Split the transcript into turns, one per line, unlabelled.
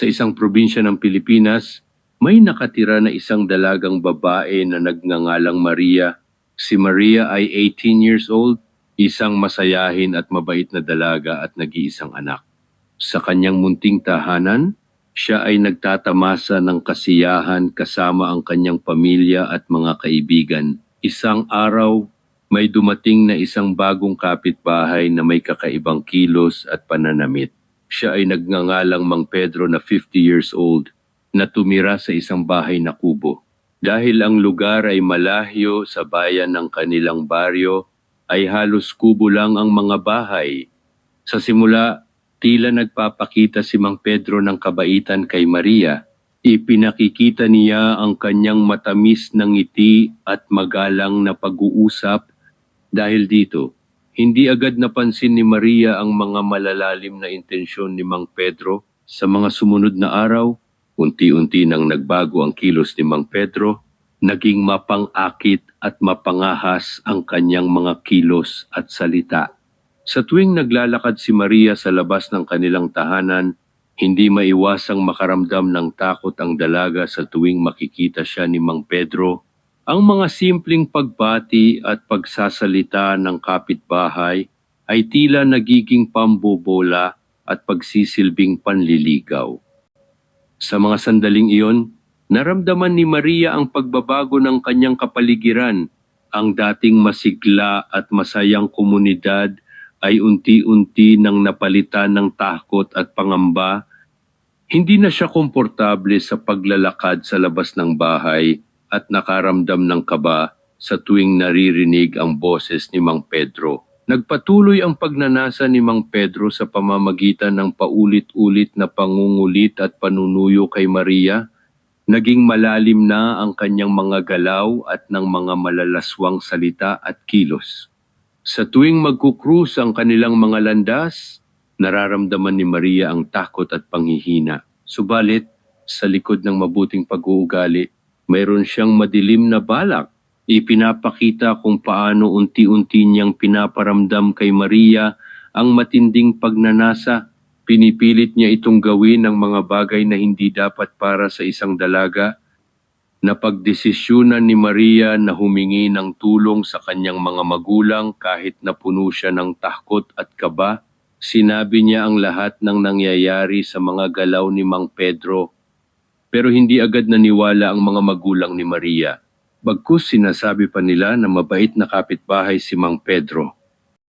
Sa isang probinsya ng Pilipinas, may nakatira na isang dalagang babae na nagngangalang Maria. Si Maria ay 18 years old, isang masayahin at mabait na dalaga at nag-iisang anak. Sa kanyang munting tahanan, siya ay nagtatamasa ng kasiyahan kasama ang kanyang pamilya at mga kaibigan. Isang araw, may dumating na isang bagong kapitbahay na may kakaibang kilos at pananamit. Siya ay nagngangalang Mang Pedro na 50 years old na tumira sa isang bahay na kubo. Dahil ang lugar ay malahyo sa bayan ng kanilang baryo, ay halos kubo lang ang mga bahay. Sa simula, tila nagpapakita si Mang Pedro ng kabaitan kay Maria. Ipinakikita niya ang kanyang matamis na ngiti at magalang na pag-uusap dahil dito, hindi agad napansin ni Maria ang mga malalalim na intensyon ni Mang Pedro. Sa mga sumunod na araw, unti-unti nang nagbago ang kilos ni Mang Pedro, naging mapang-akit at mapangahas ang kanyang mga kilos at salita. Sa tuwing naglalakad si Maria sa labas ng kanilang tahanan, hindi maiwasang makaramdam ng takot ang dalaga sa tuwing makikita siya ni Mang Pedro. Ang mga simpleng pagbati at pagsasalita ng kapitbahay ay tila nagiging pambobola at pagsisilbing panliligaw. Sa mga sandaling iyon, naramdaman ni Maria ang pagbabago ng kanyang kapaligiran. Ang dating masigla at masayang komunidad ay unti-unti nang napalitan ng takot at pangamba. Hindi na siya komportable sa paglalakad sa labas ng bahay at nakaramdam ng kaba sa tuwing naririnig ang boses ni Mang Pedro. Nagpatuloy ang pagnanasa ni Mang Pedro sa pamamagitan ng paulit-ulit na pangungulit at panunuyo kay Maria. Naging malalim na ang kanyang mga galaw at ng mga malalaswang salita at kilos. Sa tuwing magkukrus ang kanilang mga landas, nararamdaman ni Maria ang takot at panghihina. Subalit, sa likod ng mabuting pag-uugali, mayroon siyang madilim na balak. Ipinapakita kung paano unti-unti niyang pinaparamdam kay Maria ang matinding pagnanasa. Pinipilit niya itong gawin ng mga bagay na hindi dapat para sa isang dalaga. Napagdesisyunan ni Maria na humingi ng tulong sa kanyang mga magulang kahit na puno siya ng takot at kaba. Sinabi niya ang lahat ng nangyayari sa mga galaw ni Mang Pedro pero hindi agad naniwala ang mga magulang ni Maria. Bagkus sinasabi pa nila na mabait na kapitbahay si Mang Pedro.